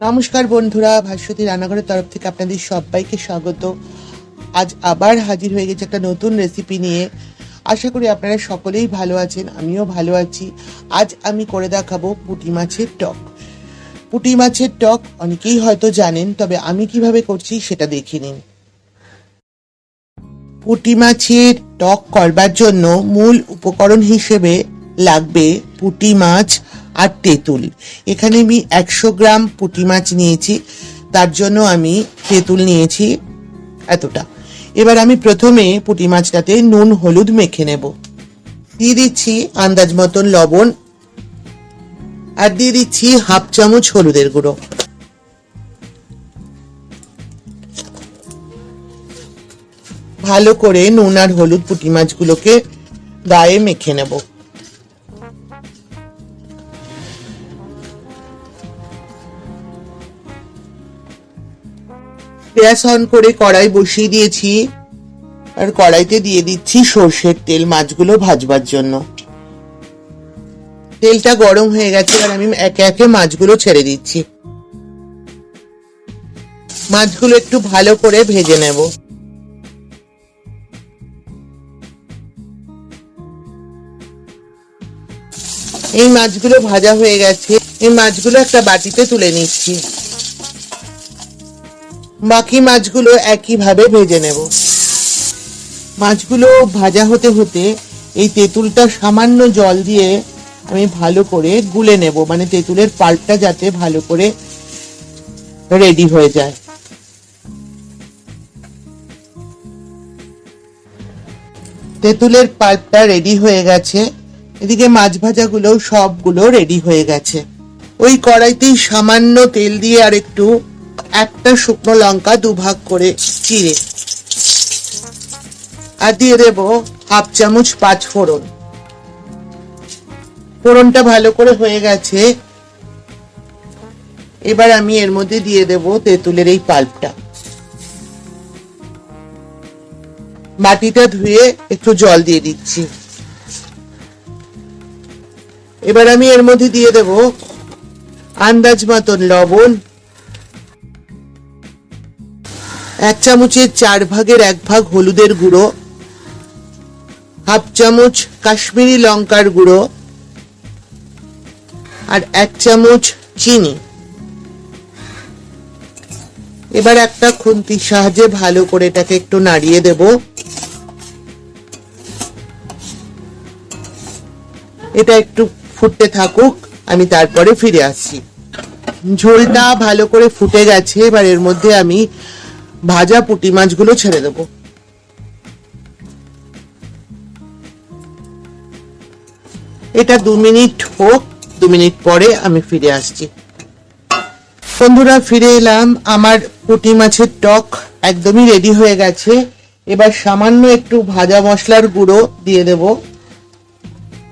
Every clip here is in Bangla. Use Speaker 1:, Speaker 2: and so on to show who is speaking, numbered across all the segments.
Speaker 1: নমস্কার বন্ধুরা, ভাস্বতী রান্নাঘরের তরফ থেকে আপনাদের সবাইকে স্বাগত। আজ আবার হাজির হয়ে গেছে একটা নতুন রেসিপি নিয়ে। আশা করি আপনারা সকলেই ভালো আছেন, আমিও ভালো আছি। আজ আমি করে দেখাবো পুঁটি মাছের টক। পুঁটি মাছের টক অনেকেই হয়তো জানেন, তবে আমি কীভাবে করছি সেটা দেখে নিন। পুঁটি মাছের টক করবার জন্য মূল উপকরণ হিসেবে লাগবে পুঁটি মাছ আর তেঁতুল। এখানে আমি একশো গ্রাম পুঁটি মাছ নিয়েছি। তার জন্য আমি তেঁতুল নিয়েছি এতটা। এবার আমি প্রথমে পুঁটি মাছটাতে নুন, হলুদ মেখে নেব। দিয়ে দিচ্ছি আন্দাজ মতন লবণ। আর দিয়ে দিচ্ছি হাফ চামচ হলুদের গুঁড়ো। ভালো করে নুন আর হলুদ পুঁটি মাছগুলোকে গায়ে মেখে নেব। গ্যাস অন করে কড়াই বসিয়ে দিয়েছি। আর কড়াইতে দিয়ে দিচ্ছি সর্ষের তেল মাছগুলো ভাজবার জন্য। তেলটা গরম হয়ে গেছে, আর আমি একে একে মাছগুলো ছেড়ে দিচ্ছি। মাছগুলো একটু ভালো করে ভেজে নেব। এই মাছগুলো ভাজা হয়ে গেছে। এই মাছগুলো একটা বাটিতে তুলে নিচ্ছি। বাকি মাছগুলো একইভাবে ভেজে নেব। মাছগুলো ভাজা হতে হতে এই তেঁতুলটা সামান্য জল দিয়ে আমি ভালো করে গুলে নেব। মানে তেঁতুলের পাল্পটা যাতে ভালো করে রেডি হয়ে যায়। তেঁতুলের পাল্পটা রেডি হয়ে গেছে। এদিকে মাছ ভাজাগুলো সবগুলো রেডি হয়ে গেছে। ওই কড়াইতেই সামান্য তেল দিয়ে আর একটু একটা শুকনো লঙ্কা দুভাগ করে চিড়ে। আর দিয়ে দেব হাফ চামচ পাঁচ ফোড়ন। ফোড়নটা ভালো করে হয়ে গেছে। এবার আমি এর মধ্যে দিয়ে দেব তেঁতুলের এই পাল্পটা। মাটিটা ধুয়ে একটু জল দিয়ে দিচ্ছি। এবার আমি এর মধ্যে দিয়ে দেব আন্দাজ মতন লবণ এক চামচের চার ভাগের এক ভাগ হলুদের গুঁড়ো, হাফ চামচ কাশ্মীরি লঙ্কার গুঁড়ো আর এক চামচ চিনি। এবার একটা খুন্তির সাহায্যে ভালো করে এটাকে একটু নাড়িয়ে দেব। এটা একটু ফুটতে থাকুক, আমি তারপরে ফিরে আসছি। ঝোলটা ভালো করে ফুটে গেছে, এবার এর মধ্যে আমি ভাজা পুঁটি মাছগুলো ছেড়ে দেব। এটা দু মিনিট হোক, দু মিনিট পরে আমি ফিরে আসছি। বন্ধুরা, ফিরে এলাম। আমার পুঁটি মাছের টক একদমই রেডি হয়ে গেছে। এবার সামান্য একটু ভাজা মশলার গুঁড়ো দিয়ে দেব।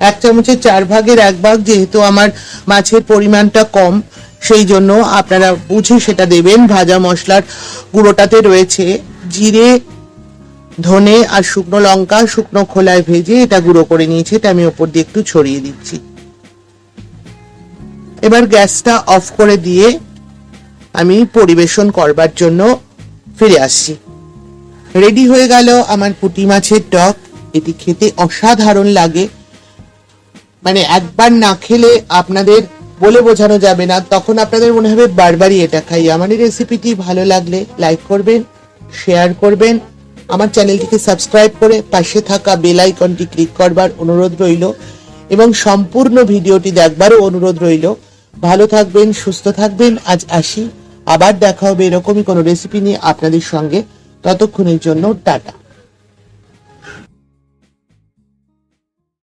Speaker 1: এক চামচের চার ভাগের এক ভাগ, যেহেতু আমার মাছের পরিমাণটা কম সেই জন্য আপনারা বুঝে সেটা দেবেন। ভাজা মশলার গুঁড়োটাতে রয়েছে জিরে, ধনে আর শুকনো লঙ্কা, শুকনো খোলায় ভেজে এটা গুঁড়ো করে নিয়েছি। এটা আমি ওপর দিয়ে একটু ছড়িয়ে দিচ্ছি। এবার গ্যাসটা অফ করে দিয়ে আমি পরিবেশন করবার জন্য ফিরে আসছি। রেডি হয়ে গেল আমার পুঁটি মাছের টক। এটি খেতে অসাধারণ লাগে। মানে একবার না খেলে আপনাদের বলে বোঝানো যাবে না। তখন আপনাদের মনে হবে, বারবারই এটা খাই। আমার এই রেসিপিটি ভালো লাগলে লাইক করবেন শেয়ার করবেন। আমার চ্যানেলটিকে সাবস্ক্রাইব করে পাশে থাকা বেল আইকনটি ক্লিক করবার অনুরোধ রইল এবং সম্পূর্ণ ভিডিওটি দেখবারও অনুরোধ রইল। ভালো থাকবেন, সুস্থ থাকবেন। আজ আসি। আবার দেখা হবে এরকমই কোনো রেসিপি নিয়ে আপনাদের সঙ্গে। ততক্ষণের জন্য টাটা।